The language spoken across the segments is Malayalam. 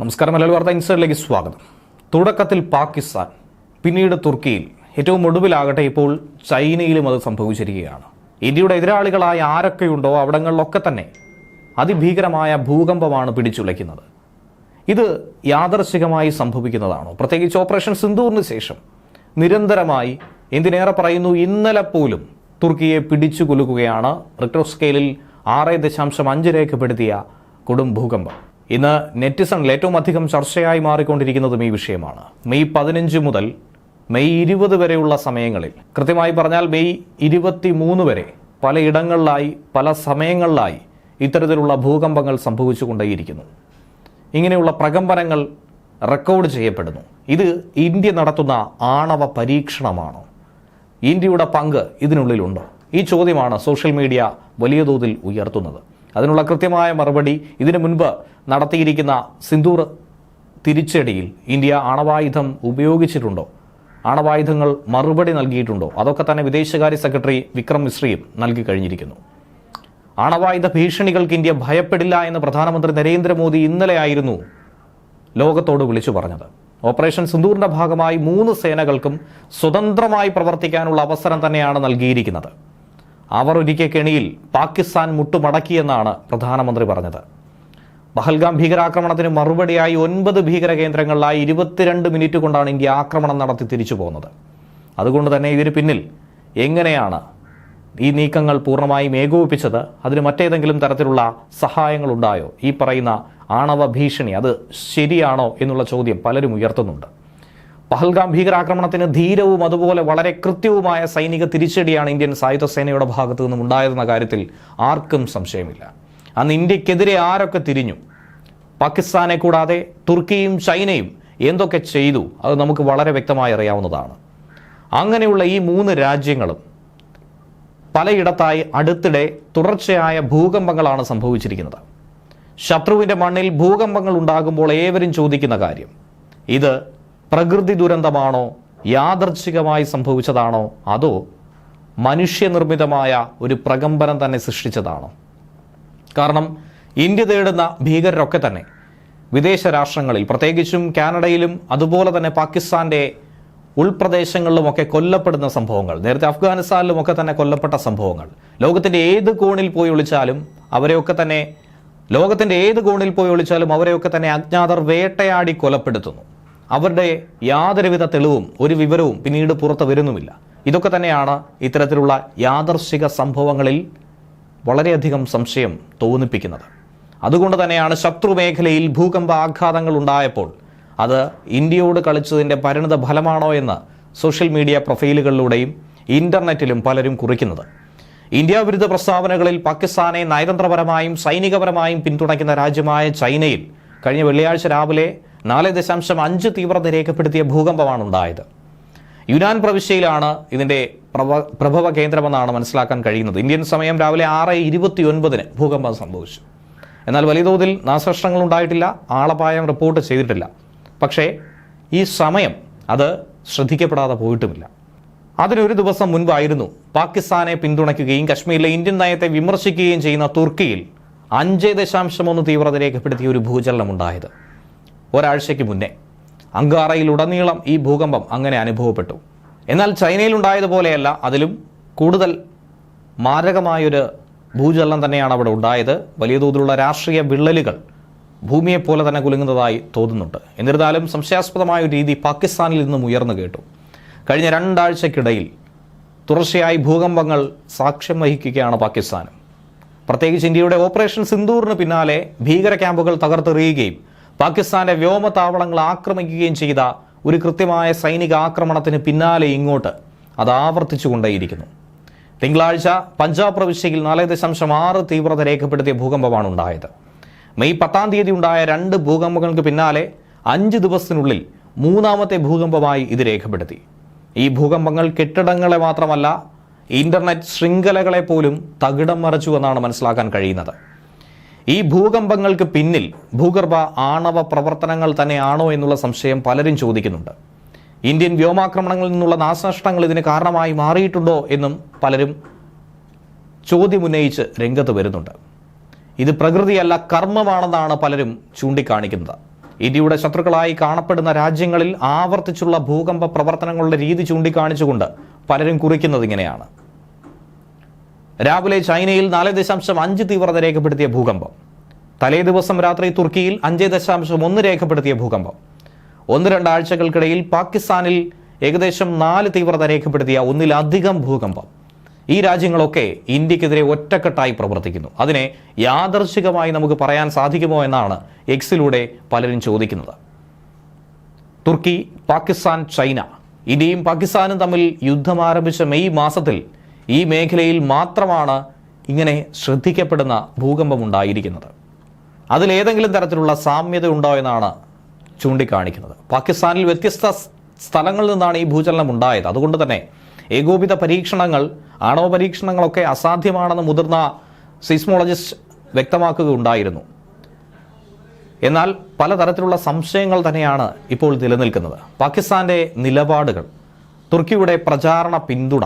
നമസ്കാരം മലയാളി വാർത്ത ഇൻസൈഡിലേക്ക് സ്വാഗതം. തുടക്കത്തിൽ പാകിസ്ഥാൻ പിന്നീട് തുർക്കിയിൽ. ഏറ്റവും ഒടുവിലാകട്ടെ ഇപ്പോൾ ചൈനയിലും അത് സംഭവിച്ചിരിക്കുകയാണ്. ഇന്ത്യയുടെ എതിരാളികളായ ആരൊക്കെയുണ്ടോ അവിടങ്ങളിലൊക്കെ തന്നെ അതിഭീകരമായ ഭൂകമ്പമാണ് പിടിച്ചുലയ്ക്കുന്നത്. ഇത് യാദർശികമായി സംഭവിക്കുന്നതാണോ? പ്രത്യേകിച്ച് ഓപ്പറേഷൻ സിന്ധൂറിന് ശേഷം നിരന്തരമായി എന്തിനേറെ പറയുന്നു? ഇന്നലെ പോലും തുർക്കിയെ പിടിച്ചു കൊലുക്കുകയാണ് റിക്ടർ സ്കെയിലിൽ ആറ് ദശാംശം അഞ്ച് രേഖപ്പെടുത്തിയ കൊടും ഭൂകമ്പം. ഇന്ന് നെറ്റിസണിൽ ഏറ്റവും അധികം ചർച്ചയായി മാറിക്കൊണ്ടിരിക്കുന്നതും ഈ വിഷയമാണ്. മെയ് പതിനഞ്ച് മുതൽ മെയ് ഇരുപത് വരെയുള്ള സമയങ്ങളിൽ കൃത്യമായി പറഞ്ഞാൽ മെയ് ഇരുപത്തി മൂന്ന് വരെ പലയിടങ്ങളിലായി പല സമയങ്ങളിലായി ഇത്തരത്തിലുള്ള ഭൂകമ്പങ്ങൾ സംഭവിച്ചുകൊണ്ടേയിരിക്കുന്നു. ഇങ്ങനെയുള്ള പ്രകമ്പനങ്ങൾ റെക്കോർഡ് ചെയ്യപ്പെടുന്നു. ഇത് ഇന്ത്യ നടത്തുന്ന ആണവ പരീക്ഷണമാണ്? ഇന്ത്യയുടെ പങ്ക് ഇതിനുള്ളിലുണ്ടോ? ഈ ചോദ്യമാണ് സോഷ്യൽ മീഡിയ വലിയ തോതിൽ ഉയർത്തുന്നത്. അതിനുള്ള കൃത്യമായ മറുപടി ഇതിനു മുൻപ് നടത്തിയിരിക്കുന്ന സിന്ദൂർ തിരിച്ചടിയിൽ ഇന്ത്യ ആണവായുധം ഉപയോഗിച്ചിട്ടുണ്ടോ? ആണവായുധങ്ങൾ മറുപടി നൽകിയിട്ടുണ്ടോ? അതൊക്കെ തന്നെ വിദേശകാര്യ സെക്രട്ടറി വിക്രം മിശ്രയും നൽകി കഴിഞ്ഞിരിക്കുന്നു. ആണവായുധ ഭീഷണികൾക്ക് ഇന്ത്യ ഭയപ്പെടില്ല എന്ന് പ്രധാനമന്ത്രി നരേന്ദ്രമോദി ഇന്നലെയായിരുന്നു ലോകത്തോട് വിളിച്ചു പറഞ്ഞത്. ഓപ്പറേഷൻ സിന്ദൂറിന്റെ ഭാഗമായി മൂന്ന് സേനകൾക്കും സ്വതന്ത്രമായി പ്രവർത്തിക്കാനുള്ള അവസരം തന്നെയാണ് നൽകിയിരിക്കുന്നത്. അവർ ഒരിക്കൽ കെണിയിൽ പാകിസ്ഥാൻ മുട്ടുമടക്കിയെന്നാണ് പ്രധാനമന്ത്രി പറഞ്ഞത്. പഹൽഗാം ഭീകരാക്രമണത്തിന് മറുപടിയായി ഒൻപത് ഭീകര കേന്ദ്രങ്ങളിലായി ഇരുപത്തിരണ്ട് മിനിറ്റ് കൊണ്ടാണ് ഇന്ത്യ ആക്രമണം നടത്തി തിരിച്ചു പോകുന്നത്. അതുകൊണ്ട് തന്നെ ഇതിന് പിന്നിൽ എങ്ങനെയാണ് ഈ നീക്കങ്ങൾ പൂർണമായും ഏകോപിപ്പിച്ചത്? അതിന് മറ്റേതെങ്കിലും തരത്തിലുള്ള സഹായങ്ങൾ ഉണ്ടായോ ഈ പറയുന്ന ആണവ ഭീഷണി അത് ശരിയാണോ എന്നുള്ള ചോദ്യം പലരും ഉയർത്തുന്നുണ്ട്. പഹൽഗാം ഭീകരാക്രമണത്തിന് ധീരവും അതുപോലെ വളരെ കൃത്യവുമായ സൈനിക തിരിച്ചടിയാണ് ഇന്ത്യൻ സായുധ സേനയുടെ ഭാഗത്തു നിന്നും ഉണ്ടായതെന്ന കാര്യത്തിൽ ആർക്കും സംശയമില്ല. അന്ന് ഇന്ത്യക്കെതിരെ ആരൊക്കെ തിരിഞ്ഞു? പാകിസ്ഥാനെ കൂടാതെ തുർക്കിയും ചൈനയും എന്തൊക്കെ ചെയ്തു? അത് നമുക്ക് വളരെ വ്യക്തമായി അറിയാവുന്നതാണ്. അങ്ങനെയുള്ള ഈ മൂന്ന് രാജ്യങ്ങളും പലയിടത്തായി അടുത്തിടെ തുടർച്ചയായ ഭൂകമ്പങ്ങളാണ് സംഭവിച്ചിരിക്കുന്നത്. ശത്രുവിന്റെ മണ്ണിൽ ഭൂകമ്പങ്ങൾ ഉണ്ടാകുമ്പോൾ ഏവരും ചോദിക്കുന്ന കാര്യം ഇത് പ്രകൃതി ദുരന്തമാണോ? യാദർച്ഛികമായി സംഭവിച്ചതാണോ? അതോ മനുഷ്യനിർമ്മിതമായ ഒരു പ്രകമ്പനം തന്നെ സൃഷ്ടിച്ചതാണോ? കാരണം ഇന്ത്യ തേടുന്ന ഭീകരരൊക്കെ തന്നെ വിദേശ രാഷ്ട്രങ്ങളിൽ പ്രത്യേകിച്ചും കാനഡയിലും അതുപോലെ തന്നെ പാകിസ്ഥാന്റെ ഉൾപ്രദേശങ്ങളിലുമൊക്കെ കൊല്ലപ്പെടുന്ന സംഭവങ്ങൾ നേരത്തെ അഫ്ഗാനിസ്ഥാനിലുമൊക്കെ തന്നെ കൊല്ലപ്പെട്ട സംഭവങ്ങൾ ലോകത്തിന്റെ ഏത് കോണിൽ പോയി ഒളിച്ചാലും അവരെയൊക്കെ തന്നെ ലോകത്തിന്റെ ഏത് കോണിൽ പോയി ഒളിച്ചാലും അവരെയൊക്കെ തന്നെ അജ്ഞാതർ വേട്ടയാടി കൊലപ്പെടുത്തുന്നു. അവരുടെ യാതൊരുവിധ തെളിവും ഒരു വിവരവും പിന്നീട് പുറത്ത് വരുന്നുമില്ല. ഇതൊക്കെ തന്നെയാണ് ഇത്തരത്തിലുള്ള യാദർശിക സംഭവങ്ങളിൽ വളരെയധികം സംശയം തോന്നിപ്പിക്കുന്നത്. അതുകൊണ്ട് തന്നെയാണ് ശത്രു മേഖലയിൽ ഭൂകമ്പ ആഘാതങ്ങൾ ഉണ്ടായപ്പോൾ അത് ഇന്ത്യയോട് കളിച്ചതിന്റെ പരിണിത ഫലമാണോ എന്ന് സോഷ്യൽ മീഡിയ പ്രൊഫൈലുകളിലൂടെയും ഇന്റർനെറ്റിലും പലരും കുറിക്കുന്നത്. ഇന്ത്യ വിരുദ്ധ പ്രസ്താവനകളിൽ പാകിസ്ഥാനെ നയതന്ത്രപരമായും സൈനികപരമായും പിന്തുണയ്ക്കുന്ന രാജ്യമായ ചൈനയിൽ കഴിഞ്ഞ വെള്ളിയാഴ്ച രാവിലെ നാല് ദശാംശം അഞ്ച് തീവ്രത രേഖപ്പെടുത്തിയ ഭൂകമ്പമാണ് ഉണ്ടായത്. യുനാൻ പ്രവിശ്യയിലാണ് ഇതിന്റെ പ്രഭ പ്രഭവ കേന്ദ്രമെന്നാണ് മനസ്സിലാക്കാൻ കഴിയുന്നത്. ഇന്ത്യൻ സമയം രാവിലെ ആറ് ഇരുപത്തി ഒൻപതിന് ഭൂകമ്പം സംഭവിച്ചു. എന്നാൽ വലിയ തോതിൽ നാശനഷ്ടങ്ങൾ ഉണ്ടായിട്ടില്ല ആളപായം റിപ്പോർട്ട് ചെയ്തിട്ടില്ല. പക്ഷേ ഈ സമയം അത് ശ്രദ്ധിക്കപ്പെടാതെ പോയിട്ടുമില്ല. അതിനൊരു ദിവസം മുൻപായിരുന്നു പാകിസ്ഥാനെ പിന്തുണയ്ക്കുകയും കശ്മീരിലെ ഇന്ത്യൻ നയത്തെ വിമർശിക്കുകയും ചെയ്യുന്ന തുർക്കിയിൽ അഞ്ച് ദശാംശം ഒന്ന് തീവ്രത രേഖപ്പെടുത്തിയ ഒരു ഭൂചലനം ഉണ്ടായത്. ഒരാഴ്ചയ്ക്ക് മുന്നേ. അങ്കാറയിലുടനീളം ഈ ഭൂകമ്പം അങ്ങനെ അനുഭവപ്പെട്ടു. എന്നാൽ ചൈനയിലുണ്ടായതുപോലെയല്ല അതിലും കൂടുതൽ മാരകമായൊരു ഭൂചലനം തന്നെയാണ് അവിടെ ഉണ്ടായത്. വലിയ തോതിലുള്ള രാഷ്ട്രീയ വിള്ളലുകൾ ഭൂമിയെ പോലെ തന്നെ കുലുങ്ങുന്നതായി തോന്നുന്നുണ്ട്. എന്നിരുന്നാലും സംശയാസ്പദമായ ഒരു രീതി പാകിസ്ഥാനിൽ നിന്നും ഉയർന്നു കേട്ടു. കഴിഞ്ഞ രണ്ടാഴ്ചക്കിടയിൽ തുടർച്ചയായി ഭൂകമ്പങ്ങൾ സാക്ഷ്യം വഹിക്കുകയാണ് പാകിസ്ഥാനും. പ്രത്യേകിച്ച് ഇന്ത്യയുടെ ഓപ്പറേഷൻ സിന്ദൂറിന് പിന്നാലെ ഭീകര ക്യാമ്പുകൾ തകർത്തെറിയുകയും പാകിസ്ഥാന്റെ വ്യോമതാവളങ്ങൾ ആക്രമിക്കുകയും ചെയ്ത ഒരു കൃത്യമായ സൈനിക ആക്രമണത്തിന് പിന്നാലെ ഇങ്ങോട്ട് അത് ആവർത്തിച്ചുകൊണ്ടേയിരിക്കുന്നു. തിങ്കളാഴ്ച പഞ്ചാബ് പ്രവിശ്യയിൽ നാല് ദശാംശം ആറ് തീവ്രത രേഖപ്പെടുത്തിയ ഭൂകമ്പമാണ് ഉണ്ടായത്. മെയ് പത്താം തീയതി ഉണ്ടായ രണ്ട് ഭൂകമ്പങ്ങൾക്ക് പിന്നാലെ അഞ്ച് ദിവസത്തിനുള്ളിൽ മൂന്നാമത്തെ ഭൂകമ്പമായി ഇത് രേഖപ്പെടുത്തി. ഈ ഭൂകമ്പങ്ങൾ കെട്ടിടങ്ങളെ മാത്രമല്ല ഇന്റർനെറ്റ് ശൃംഖലകളെ പോലും തകിടം മറിച്ചു എന്നാണ് മനസ്സിലാക്കാൻ കഴിയുന്നത്. ഈ ഭൂകമ്പങ്ങൾക്ക് പിന്നിൽ ഭൂഗർഭ ആണവ പ്രവർത്തനങ്ങൾ തന്നെയാണോ എന്നുള്ള സംശയം പലരും ചോദിക്കുന്നുണ്ട്. ഇന്ത്യൻ വ്യോമാക്രമണങ്ങളിൽ നിന്നുള്ള നാശനഷ്ടങ്ങൾ ഇതിന് കാരണമായി മാറിയിട്ടുണ്ടോ എന്നും പലരും ചോദ്യമുന്നയിച്ച് രംഗത്ത് വരുന്നുണ്ട്. ഇത് പ്രകൃതിയല്ല കർമ്മമാണെന്നാണ് പലരും ചൂണ്ടിക്കാണിക്കുന്നത്. ഇന്ത്യയുടെ ശത്രുക്കളായി കാണപ്പെടുന്ന രാജ്യങ്ങളിൽ ആവർത്തിച്ചുള്ള ഭൂകമ്പ പ്രവർത്തനങ്ങളുടെ രീതി ചൂണ്ടിക്കാണിച്ചുകൊണ്ട് പലരും കുറിക്കുന്നത് ഇങ്ങനെയാണ്. രാവിലെ ചൈനയിൽ നാല് ദശാംശം അഞ്ച് തീവ്രത രേഖപ്പെടുത്തിയ ഭൂകമ്പം. തലേ ദിവസം രാത്രി തുർക്കിയിൽ അഞ്ച് ദശാംശം ഒന്ന് രേഖപ്പെടുത്തിയ ഭൂകമ്പം. ഒന്ന് രണ്ടാഴ്ചകൾക്കിടയിൽ പാകിസ്ഥാനിൽ ഏകദേശം നാല് തീവ്രത രേഖപ്പെടുത്തിയ ഒന്നിലധികം ഭൂകമ്പം. ഈ രാജ്യങ്ങളൊക്കെ ഇന്ത്യക്കെതിരെ ഒറ്റക്കെട്ടായി പ്രവർത്തിക്കുന്നു. അതിനെ യാദർശികമായി നമുക്ക് പറയാൻ സാധിക്കുമോ എന്നാണ് എക്സിലൂടെ പലരും ചോദിക്കുന്നത്. Turkey Pakistan China. ഇന്ത്യയും പാകിസ്ഥാനും തമ്മിൽ യുദ്ധം ആരംഭിച്ച മെയ് മാസത്തിൽ ഈ മേഖലയിൽ മാത്രമാണ് ഇങ്ങനെ ശ്രദ്ധിക്കപ്പെടുന്ന ഭൂകമ്പം ഉണ്ടായിരിക്കുന്നത്. അതിലേതെങ്കിലും തരത്തിലുള്ള സാമ്യത ഉണ്ടോ എന്നാണ് ചൂണ്ടിക്കാണിക്കുന്നത്. പാകിസ്ഥാനിൽ വ്യത്യസ്ത സ്ഥലങ്ങളിൽ നിന്നാണ് ഈ ഭൂചലനം ഉണ്ടായത്. അതുകൊണ്ട് തന്നെ ഏകോപിത പരീക്ഷണങ്ങൾ ആണവ പരീക്ഷണങ്ങളൊക്കെ അസാധ്യമാണെന്ന് മുതിർന്ന സിസ്മോളജിസ്റ്റ് വ്യക്തമാക്കുകയുണ്ടായിരുന്നു. എന്നാൽ പലതരത്തിലുള്ള സംശയങ്ങൾ തന്നെയാണ് ഇപ്പോൾ നിലനിൽക്കുന്നത്. പാകിസ്ഥാന്റെ നിലപാടുകൾ തുർക്കിയുടെ പ്രചാരണ പിന്തുണ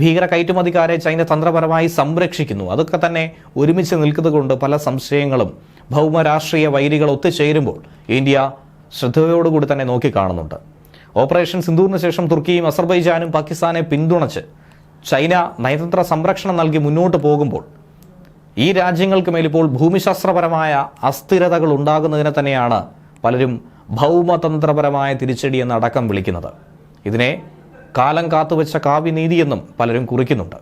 ഭീകര കയറ്റുമതിക്കാരെ ചൈന തന്ത്രപരമായി സംരക്ഷിക്കുന്നു. അതൊക്കെ തന്നെ ഒരുമിച്ച് നിൽക്കുന്നത് കൊണ്ട് പല സംശയങ്ങളും ഭൗമരാഷ്ട്രീയ വൈരികൾ ഒത്തുചേരുമ്പോൾ ഇന്ത്യ ശ്രദ്ധയോടുകൂടി തന്നെ നോക്കിക്കാണുന്നുണ്ട്. ഓപ്പറേഷൻ സിന്ദൂറിന് ശേഷം തുർക്കിയും അസർബൈജാനും പാകിസ്ഥാനെ പിന്തുണച്ച് ചൈന നയതന്ത്ര സംരക്ഷണം നൽകി മുന്നോട്ട് പോകുമ്പോൾ ഈ രാജ്യങ്ങൾക്ക് മേലിപ്പോൾ ഭൂമിശാസ്ത്രപരമായ അസ്ഥിരതകൾ ഉണ്ടാകുന്നതിനെ തന്നെയാണ് പലരും ഭൗമതന്ത്രപരമായ തിരിച്ചടി എന്നടക്കം വിളിക്കുന്നത്. ഇതിനെ കാലം കാത്തുവച്ച കാവ്യനീതിയെന്നും പലരും കുറിക്കുന്നുണ്ട്.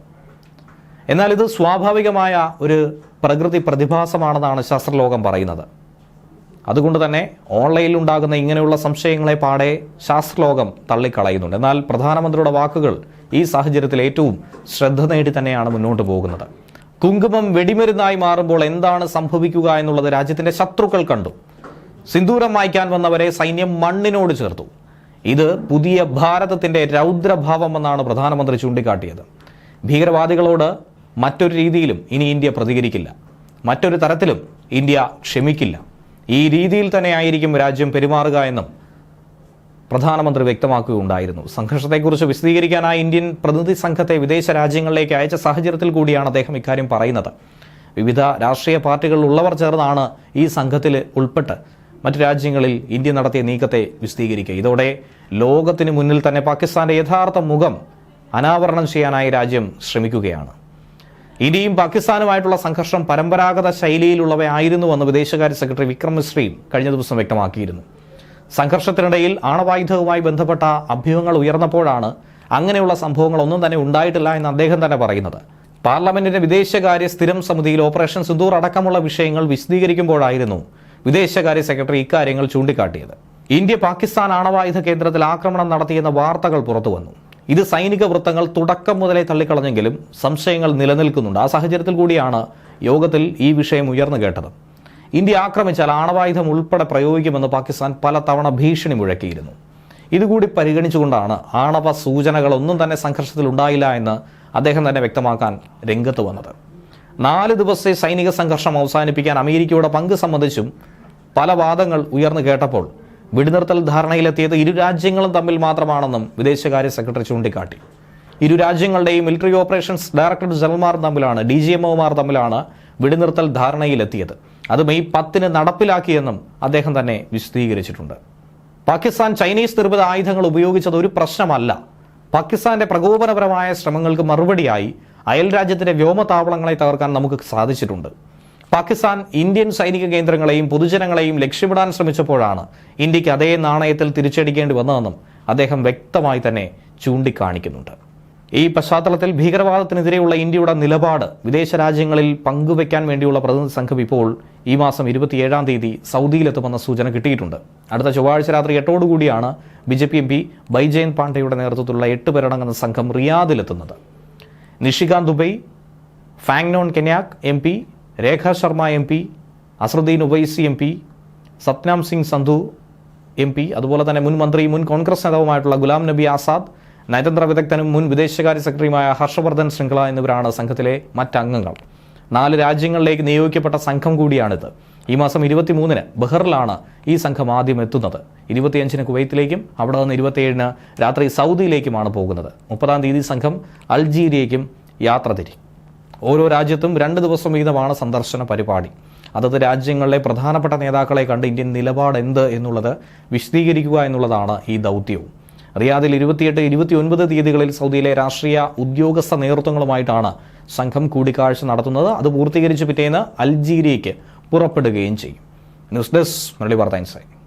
എന്നാൽ ഇത് സ്വാഭാവികമായ ഒരു പ്രകൃതി പ്രതിഭാസമാണെന്നാണ് ശാസ്ത്രലോകം പറയുന്നത്. അതുകൊണ്ട് തന്നെ ഓൺലൈനിൽ ഉണ്ടാകുന്ന ഇങ്ങനെയുള്ള സംശയങ്ങളെ പാടെ ശാസ്ത്രലോകം തള്ളിക്കളയുന്നുണ്ട്. എന്നാൽ പ്രധാനമന്ത്രിയുടെ വാക്കുകൾ ഈ സാഹചര്യത്തിൽ ഏറ്റവും ശ്രദ്ധ നേടി തന്നെയാണ് മുന്നോട്ട് പോകുന്നത്. കുങ്കുമം വെടിമരുന്നായി മാറുമ്പോൾ എന്താണ് സംഭവിക്കുക എന്നുള്ളത് രാജ്യത്തിന്റെ ശത്രുക്കൾ കണ്ടു. സിന്ദൂരം മായ്ക്കാൻ വന്നവരെ സൈന്യം മണ്ണിനോട് ചേർത്തു. ഇത് പുതിയ ഭാരതത്തിന്റെ രൗദ്രഭാവമെന്നാണ് പ്രധാനമന്ത്രി ചൂണ്ടിക്കാട്ടിയത്. ഭീകരവാദികളോട് മറ്റൊരു രീതിയിലും ഇനി ഇന്ത്യ പ്രതികരിക്കില്ല. മറ്റൊരു തരത്തിലും ഇന്ത്യ ക്ഷമിക്കില്ല. ഈ രീതിയിൽ തന്നെ ആയിരിക്കും രാജ്യം പെരുമാറുക എന്നും പ്രധാനമന്ത്രി വ്യക്തമാക്കുകയുണ്ടായിരുന്നു. സംഘർഷത്തെക്കുറിച്ച് വിശദീകരിക്കാനായി ഇന്ത്യൻ പ്രതിനിധി സംഘത്തെ വിദേശ രാജ്യങ്ങളിലേക്ക് അയച്ച സാഹചര്യത്തിൽ കൂടിയാണ് അദ്ദേഹം ഇക്കാര്യം പറയുന്നത്. വിവിധ രാഷ്ട്രീയ പാർട്ടികളിലുള്ളവർ ചേർന്നാണ് ഈ സംഘത്തിൽ ഉൾപ്പെട്ട് മറ്റു രാജ്യങ്ങളിൽ ഇന്ത്യ നടത്തിയ നീക്കത്തെ വിശദീകരിക്കുക. ഇതോടെ ലോകത്തിന് മുന്നിൽ തന്നെ പാകിസ്ഥാന്റെ യഥാർത്ഥ മുഖം അനാവരണം ചെയ്യാനായി രാജ്യം ശ്രമിക്കുകയാണ്. ഇന്ത്യയും പാകിസ്ഥാനുമായിട്ടുള്ള സംഘർഷം പരമ്പരാഗത ശൈലിയിലുള്ളവയായിരുന്നുവെന്ന് വിദേശകാര്യ സെക്രട്ടറി വിക്രം മിശ്രയും കഴിഞ്ഞ ദിവസം വ്യക്തമാക്കിയിരുന്നു. സംഘർഷത്തിനിടയിൽ ആണവായുധവുമായി ബന്ധപ്പെട്ട അഭ്യൂഹങ്ങൾ ഉയർന്നപ്പോഴാണ് അങ്ങനെയുള്ള സംഭവങ്ങളൊന്നും തന്നെ ഉണ്ടായിട്ടില്ല എന്ന് അദ്ദേഹം തന്നെ പറയുന്നത്. പാർലമെന്റിന്റെ വിദേശകാര്യ സ്ഥിരം സമിതിയിൽ ഓപ്പറേഷൻ സിന്ദൂർ അടക്കമുള്ള വിഷയങ്ങൾ വിശദീകരിക്കുമ്പോഴായിരുന്നു വിദേശകാര്യ സെക്രട്ടറി ഇക്കാര്യങ്ങൾ ചൂണ്ടിക്കാട്ടിയത്. ഇന്ത്യ പാകിസ്ഥാൻ ആണവായുധ കേന്ദ്രത്തിൽ ആക്രമണം നടത്തിയെന്ന വാർത്തകൾ പുറത്തുവന്നു. ഇത് സൈനിക വൃത്തങ്ങൾ തുടക്കം മുതലേ തള്ളിക്കളഞ്ഞെങ്കിലും സംശയങ്ങൾ നിലനിൽക്കുന്നുണ്ട്. ആ സാഹചര്യത്തിൽ കൂടിയാണ് യോഗത്തിൽ ഈ വിഷയം ഉയർന്നു കേട്ടത്. ഇന്ത്യ ആക്രമിച്ചാൽ ആണവായുധം ഉൾപ്പെടെ പ്രയോഗിക്കുമെന്ന് പാകിസ്ഥാൻ പലതവണ ഭീഷണി മുഴക്കിയിരുന്നു. ഇതുകൂടി പരിഗണിച്ചുകൊണ്ടാണ് ആണവ സൂചനകളൊന്നും തന്നെ സംഘർഷത്തിൽ ഉണ്ടായില്ല എന്ന് അദ്ദേഹം തന്നെ വ്യക്തമാക്കാൻ രംഗത്ത് വന്നത്. നാല് ദിവസത്തെ സൈനിക സംഘർഷം അവസാനിപ്പിക്കാൻ അമേരിക്കയുടെ പങ്ക് സംബന്ധിച്ചും പല വാദങ്ങൾ ഉയർന്നു കേട്ടപ്പോൾ വെടിനിർത്തൽ ധാരണയിലെത്തിയത് ഇരു രാജ്യങ്ങളും തമ്മിൽ മാത്രമാണെന്നും വിദേശകാര്യ സെക്രട്ടറി ചൂണ്ടിക്കാട്ടി. ഇരു രാജ്യങ്ങളുടെയും മിലിറ്ററി ഓപ്പറേഷൻസ് ഡയറക്ടർ ജനറൽമാർ തമ്മിലാണ് ഡി ജി എംഒമാർ തമ്മിലാണ് വെടിനിർത്തൽ ധാരണയിലെത്തിയത്. അത് മെയ് പത്തിന് നടപ്പിലാക്കിയെന്നും അദ്ദേഹം തന്നെ വിശദീകരിച്ചിട്ടുണ്ട്. പാകിസ്ഥാൻ ചൈനീസ് നിർമ്മിത ആയുധങ്ങൾ ഉപയോഗിച്ചത് ഒരു പ്രശ്നമല്ല. പാകിസ്ഥാന്റെ പ്രകോപനപരമായ ശ്രമങ്ങൾക്ക് മറുപടിയായി അയൽ രാജ്യത്തിന്റെ വ്യോമ താവളങ്ങളെ തകർക്കാൻ നമുക്ക് സാധിച്ചിട്ടുണ്ട്. പാകിസ്ഥാൻ ഇന്ത്യൻ സൈനിക കേന്ദ്രങ്ങളെയും പൊതുജനങ്ങളെയും ലക്ഷ്യമിടാൻ ശ്രമിച്ചപ്പോഴാണ് ഇന്ത്യയ്ക്ക് അതേ നാണയത്തിൽ തിരിച്ചടിക്കേണ്ടി വന്നതെന്നും അദ്ദേഹം വ്യക്തമായി തന്നെ ചൂണ്ടിക്കാണിക്കുന്നുണ്ട്. ഈ പശ്ചാത്തലത്തിൽ ഭീകരവാദത്തിനെതിരെയുള്ള ഇന്ത്യയുടെ നിലപാട് വിദേശ രാജ്യങ്ങളിൽ പങ്കുവയ്ക്കാൻ വേണ്ടിയുള്ള പ്രതിനിധി സംഘം ഇപ്പോൾ ഈ മാസം ഇരുപത്തിയേഴാം തീയതി സൗദിയിലെത്തുമെന്ന സൂചന കിട്ടിയിട്ടുണ്ട്. അടുത്ത ചൊവ്വാഴ്ച രാത്രി എട്ടോടുകൂടിയാണ് B J P M P Baijayant പാണ്ഡെയുടെ നേതൃത്വത്തിലുള്ള എട്ട് പേരടങ്ങുന്ന സംഘം റിയാദിലെത്തുന്നത്. Nishikant Dubey Phangnon Konyak M P Rekha Sharma M P Asaduddin Owaisi M P Satnam Singh Sandhu M P അതുപോലെ തന്നെ മുൻ മന്ത്രി മുൻ കോൺഗ്രസ് നേതാവുമായിട്ടുള്ള ഗുലാം നബി ആസാദ് നയതന്ത്ര വിദഗ്ധനും മുൻ വിദേശകാര്യ സെക്രട്ടറിയുമായ ഹർഷവർദ്ധൻ ശൃംഖല എന്നിവരാണ് സംഘത്തിലെ മറ്റംഗങ്ങൾ. നാല് രാജ്യങ്ങളിലേക്ക് നിയോഗിക്കപ്പെട്ട സംഘം കൂടിയാണിത്. ഈ മാസം ഇരുപത്തിമൂന്നിന് ബഹറിലാണ് ഈ സംഘം ആദ്യം എത്തുന്നത്. ഇരുപത്തിയഞ്ചിന് കുവൈത്തിലേക്കും അവിടെ നിന്ന് ഇരുപത്തിയേഴിന് രാത്രി സൗദിയിലേക്കുമാണ് പോകുന്നത്. മുപ്പതാം തീയതി സംഘം അൾജീരിയയ്ക്കും യാത്ര തിരിക്കും. ഓരോ രാജ്യത്തും രണ്ട് ദിവസം വീതമാണ് സന്ദർശന പരിപാടി. അതത് രാജ്യങ്ങളിലെ പ്രധാനപ്പെട്ട നേതാക്കളെ കണ്ട് ഇന്ത്യൻ നിലപാട് എന്ത് എന്നുള്ളത് വിശദീകരിക്കുക എന്നുള്ളതാണ് ഈ ദൗത്യവും. റിയാദിൽ ഇരുപത്തിയെട്ട് ഇരുപത്തിയൊൻപത് തീയതികളിൽ സൗദിയിലെ രാഷ്ട്രീയ ഉദ്യോഗസ്ഥ നേതൃത്വങ്ങളുമായിട്ടാണ് സംഘം കൂടിക്കാഴ്ച നടത്തുന്നത്. അത് പൂർത്തീകരിച്ച് പിറ്റേന്ന് അൽജീരിയയ്ക്ക് പുറപ്പെടുകയും ചെയ്യും. ന്യൂസ് ഡെസ്ക് മുരളി വാർത്ത ഇൻസൈറ്റ്